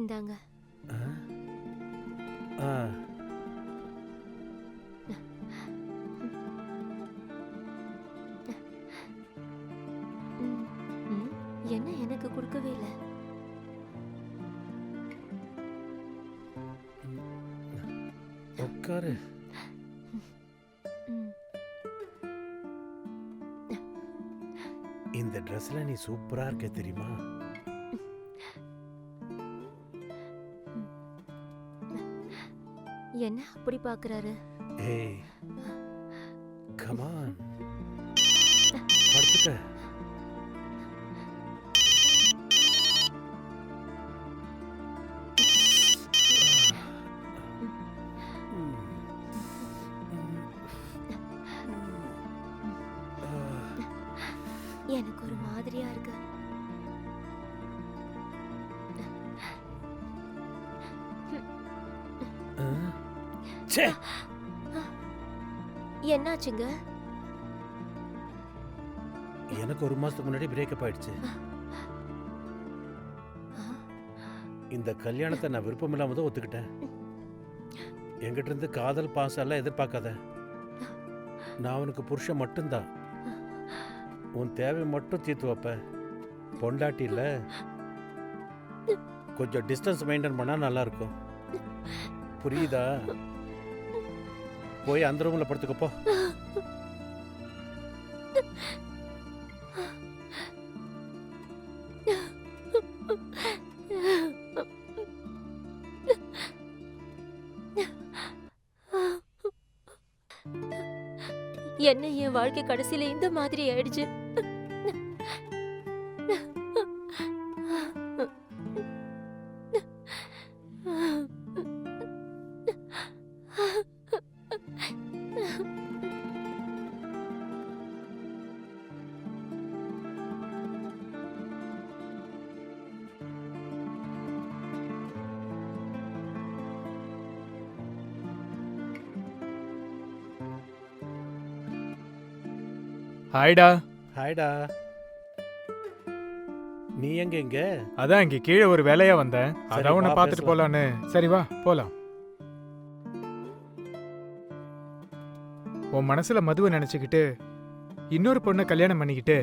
இந்தாங்க. என்ன எனக்கு கொடுக்கவே இல்லை. உட்காரு. இந்த ட்ரெஸ்ல நீ சூப்பரா இருக்க தெரியுமா? என்ன அப்படி பாக்குறாரு? ஏய் கமான் படுத்துக்க. எனக்கு ஒரு மாதிரியா இருக்கு. ச்சே என்னாச்சுங்க? எனக்கு ஒரு மாசத்துக்கு முன்னாடி பிரேக்கப் ஆயிடுச்சு. இந்த கல்யாணத்தை நான் விருப்பம் இல்லாம தான் ஒத்துக்கிட்டேன். என்கிட்ட இருந்து காதல் பாசம் எல்லாம் எதிர்பார்க்காத. நான் உனக்கு புருஷன் மட்டும்தான். உன் தேவை மட்டும் தீர்த்து வைப்பேன் பொண்டாட்டி இல்ல கொஞ்சம் டிஸ்டன்ஸ் மெயின்டைன் பண்ணா நல்லா இருக்கும். புரியுதா? போய் அந்த ரூம்ல படுத்துக்கப்போ என்ன என் வாழ்க்கை கடைசியில இந்த மாதிரி ஆயிடுச்சு? ஹாய்டா. ஹாய்டா. நீ எங்க இங்க? அதான் இங்க கீழே ஒரு வேலையா வந்தேன். அதான் உன்னை பார்த்துட்டு. போலான்னு. சரி வா போலாம். உன் மனசுல மதுவை நினைச்சுக்கிட்டு இன்னொரு பொண்ணை கல்யாணம் பண்ணிக்கிட்டு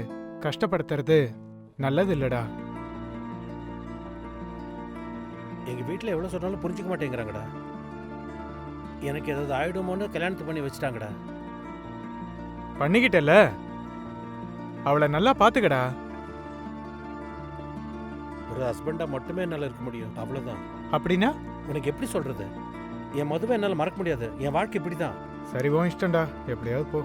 கஷ்டப்படுத்துறது நல்லது இல்லடா எங்க வீட்ல எவ்வளவு சொன்னாலும் புரிஞ்சுக்க மாட்டேங்கிறாங்கடா. எனக்கு ஏதாவது ஆயிடுமோன்னு கல்யாணத்தை பண்ணி வச்சுட்டாங்கடா. பண்ணிக்கிட்டல? அவளை நல்லா பாத்துக்கடா ஒரு ஹஸ்பண்டா மட்டுமே என்னால இருக்க முடியும். அவ்வளவுதான். அப்படின்னா? உனக்கு எப்படி சொல்றது? என் மதுவை என்னால மறக்க முடியாது. என் வாழ்க்கை இப்படிதான். சரி உன் இஷ்டம்டா. எப்படியாவது போ.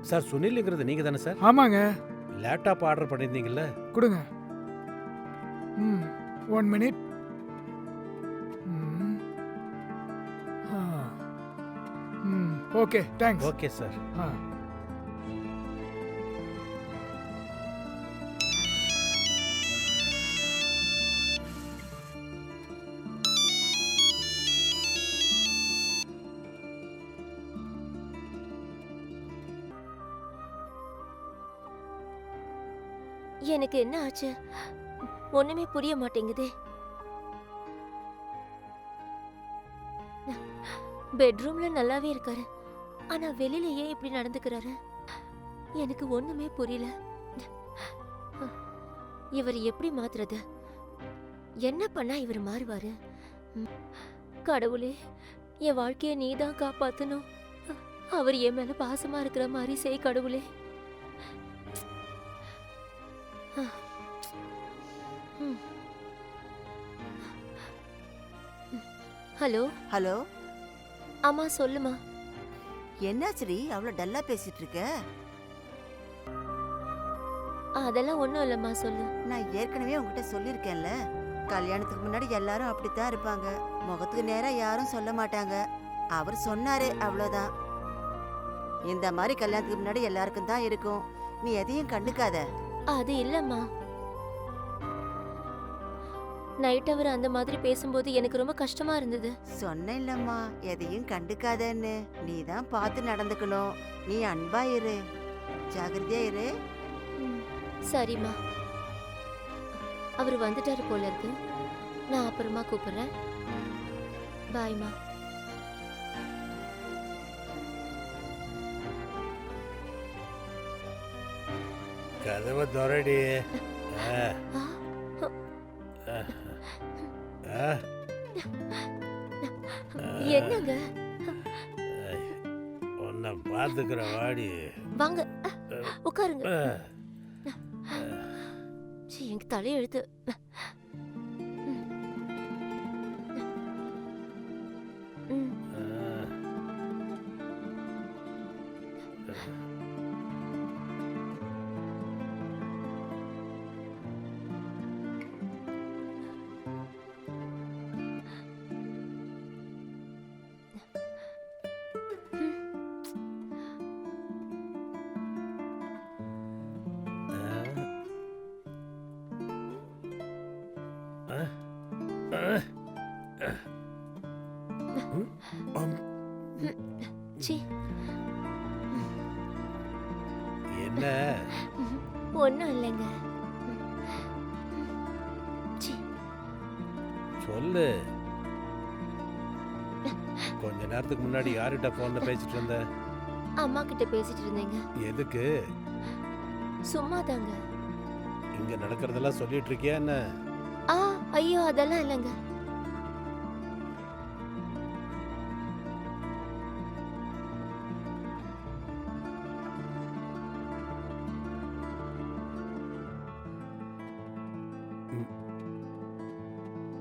சார் சுனில்ங்கிறது நீங்க தானே சார்? ஆமாங்க. லேப்டாப் ஆர்டர் பண்ணியிருந்தீங்கல்ல கொடுங்க. ம் one minute okay thanks okay sir ஆ. எனக்கு என்ன ஆச்சு? ஒண்ணுமே புரிய மாட்டேங்குதே. பெட்ரூம்ல நல்லாவே இருக்காரு. ஆனா வெளியில ஏன் இப்படி நடந்துக்கிறாரு? எனக்கு ஒண்ணுமே புரியல. இவர் எப்படி மாத்துறது? என்ன பண்ணா இவர் மாறுவாரு? ம். கடவுளே என் வாழ்க்கைய நீதான் காப்பாத்தணும். அவர் என் மேல பாசமா இருக்கிற மாதிரி செய் கடவுளே. ஹலோ. ஹலோ. அம்மா சொல்லுமா. என்னாச்சுடி? அவ்வளோ டல்லா பேசிட்டு இருக்க அதெல்லாம் ஒண்ணும் இல்லம்மா சொல்லு. நான் ஏற்கனவே உங்ககிட்ட சொல்லியிருக்கேன்ல. கல்யாணத்துக்கு முன்னாடி எல்லாரும் அப்படித்தான் இருப்பாங்க. முகத்துக்கு நேரா யாரும் சொல்ல மாட்டாங்க. அவர் சொன்னாரு அவ்வளோதான். இந்த மாதிரி கல்யாணத்துக்கு முன்னாடி எல்லாருக்கும் தான் இருக்கும். நீ எதையும் கண்டுக்காத. அது இல்லம்மா. நைட் அவர் அந்த மாதிரி பேசும்போது எனக்கு ரொம்ப கஷ்டமா இருந்தது. சொன்னேன்லம்மா எதையும் கண்டுக்காதன்னு. நீ தான் பார்த்து நடந்துக்கணும். நீ அன்பா இரு. ஜாகிரதையா இரு. சரிம்மா. அவர் வந்துட்டாரு போல இருக்கு. நான் அப்புறமா கூப்பிடுறேன். பாய்மா கதவை துரடி ஆ. என்னங்க? உன்னை பார்த்துக்கிற வாடி. வாங்க. உட்காருங்க. எனக்கு தலையெழுத்து சீ என்ன? ஒன்றும் இல்லைங்க. சொல்லு. கொஞ்ச நேரத்துக்கு முன்னாடி யார்கிட்ட போன்ல பேசிட்டு இருந்த? அம்மா கிட்ட பேசிட்டு இருந்தேங்க. எதுக்கு? சும்மா தாங்க இங்க நடக்கிறதெல்லாம் சொல்லிட்டு இருக்கியா என்ன? ஐயோ அதெல்லாம் இல்லைங்க.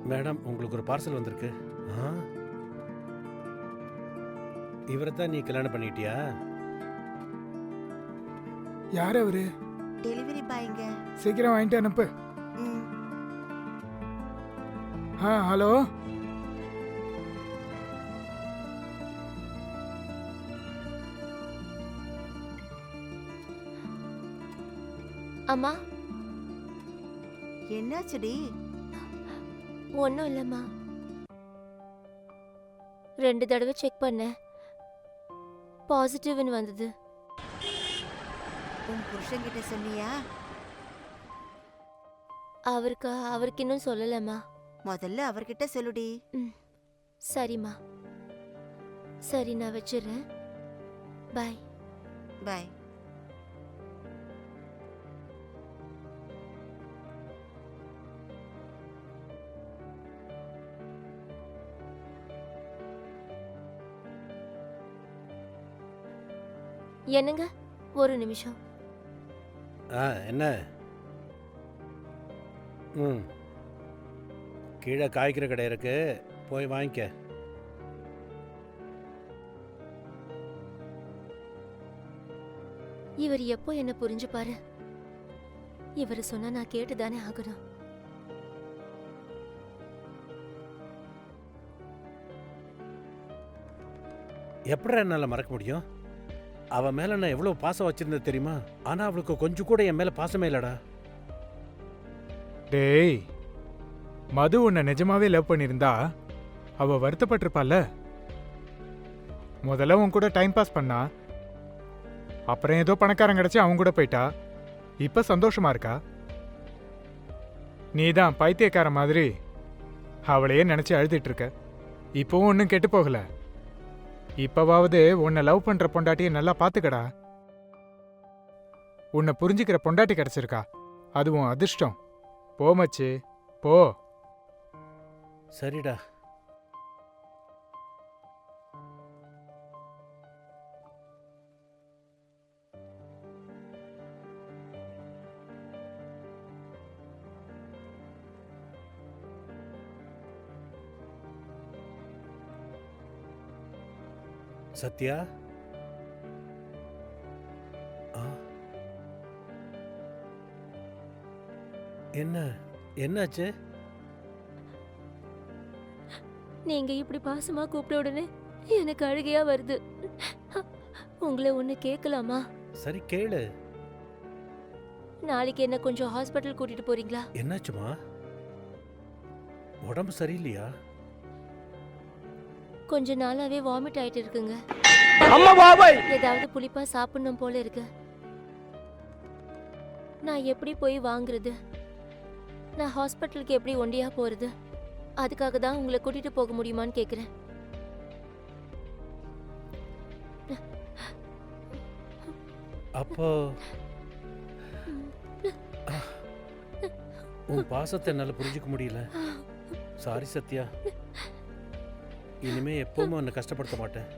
மேடம் உங்களுக்கு ஒரு பார்சல் வந்திருக்கு. ஆ? இவரை தான் நீ கல்யாணம் பண்ணிட்டியா? யார் அவரு? டெலிவரி பாய்ங்க. சீக்கிரம் வாங்கிட்டு அனுப்பு. ஆ ஹலோ? அம்மா? என்னாச்சுடி? ஒன்றும் இல்லைம்மா. ரெண்டு தடவை செக் பண்ணேன். பாசிட்டிவ்னு வந்தது. உன் புருஷன்கிட்ட சொன்னியா? அவருக்கு அவருக்கு இன்னும் சொல்லலம்மா. முதல்ல அவர்கிட்ட சொல்லுடி. சரிம்மா. சரி நான் வச்சிடுறேன். பாய். பாய். என்னங்க? ஒரு நிமிஷம். ஆ என்ன? ம். கீழே காய்கறி கடை இருக்கு. போய் வாங்கிக்க. இவர் எப்போ என்ன புரிஞ்சுப்பாரு? இவர் சொன்னா நான் கேட்டுதானே ஆகணும். எப்படி என்னால் மறக்க முடியும்? அவன் மேலே நான் எவ்வளோ பாசம் வச்சிருந்தது தெரியுமா? ஆனால் அவளுக்கு கொஞ்சம் கூட என் மேலே பாசமே இல்லடா. டேய் மது உன்னை நிஜமாவே லவ் பண்ணியிருந்தா அவ வருத்தப்பட்டிருப்பால முதல்ல உன் கூட டைம் பாஸ் பண்ணா அப்புறம் ஏதோ பணக்காரன் கிடைச்சி அவன் கூட போயிட்டா இப்ப சந்தோஷமா இருக்கா? நீ தான் பைத்தியக்கார மாதிரி அவளையே நினச்சி அழுதுட்டு இருக்க இப்போவும் ஒன்றும் கெட்டு போகல. இப்போவாவது உன்னை லவ் பண்ணுற பொண்டாட்டியை நல்லா பார்த்துக்கடா உன்னை புரிஞ்சுக்கிற பொண்டாட்டி கிடச்சிருக்கா. அது உன் அதிர்ஷ்டம். போ மச்சி. போ. சரிடா. சத்யா? ஆ. என்ன? என்னாச்சு? நீங்க இப்படி பாசமா கூப்பிட்ட உடனே எனக்கு அழுகையா வருது. உங்களை ஒண்ணு கேட்கலாமா? சரி கேளு. நாளைக்கு என்ன கொஞ்சம் ஹாஸ்பிட்டல் கூட்டிட்டு போறீங்களா? என்னாச்சுமா? உடம்பு சரியில்லையா? கொஞ்ச நாளாவே வாமிட் ஆயிட்டு இருக்குங்க. அம்மா பாபாய்! ஏதாவது புளிப்பா சாப்பிடணும் போல இருக்கு. நான் எப்படி போய் வாங்குறது? நான் ஹாஸ்பிட்டலுக்கு எப்படி ஒண்டியா போறது? அதுக்காக தான் உங்களை கூட்டிட்டு போக முடியுமான்னு கேக்குறேன். அப்போ உன் பாசத்தை என்னால் புரிஞ்சுக்க முடியல. சாரி சத்யா. இனிமே எப்பவும் உன்னை கஷ்டப்படுத்த மாட்டேன்.